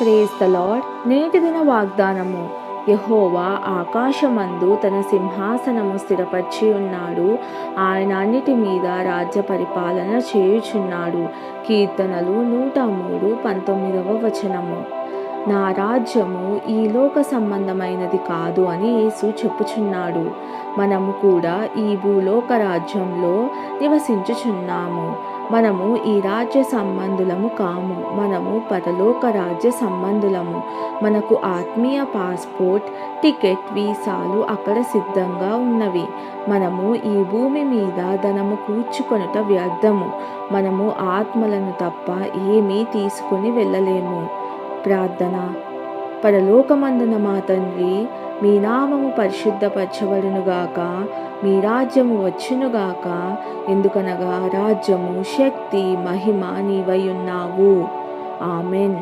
Praise the lord నేటి దిన వాగ్దానము. యహోవా ఆకాశమందు తన సింహాసనము స్థిరపరిచి ఉన్నాడు. ఆయన అన్నిటి మీద రాజ్య పరిపాలన చేయుచున్నాడు. కీర్తనలు నూట మూడు పంతొమ్మిదవ వచనము. నా రాజ్యము ఈ లోక సంబంధమైనది కాదు అని యేసు చెప్పుచున్నాడు. మనము కూడా ఈ భూలోక రాజ్యంలో నివసించుచున్నాము. మనము ఈ రాజ్య సంబంధులము కాము. మనము పరలోక రాజ్య సంబంధులము. మనకు ఆత్మీయ పాస్పోర్ట్ టికెట్ వీసాలు అక్కడ సిద్ధంగా ఉన్నవి. మనము ఈ భూమి మీద ధనము కూర్చుకొనుట వ్యర్థము. మనము ఆత్మలను తప్ప ఏమీ తీసుకొని వెళ్ళలేము. ప్రార్థన. పరలోకమందున మా తండ్రి మీ నామము పరిశుద్ధపరచబడునుగాక మీ రాజ్యము వచ్చునుగాక ఎందుకనగా రాజ్యము శక్తి మహిమ నీవై ఉన్నావు. ఆమెన్.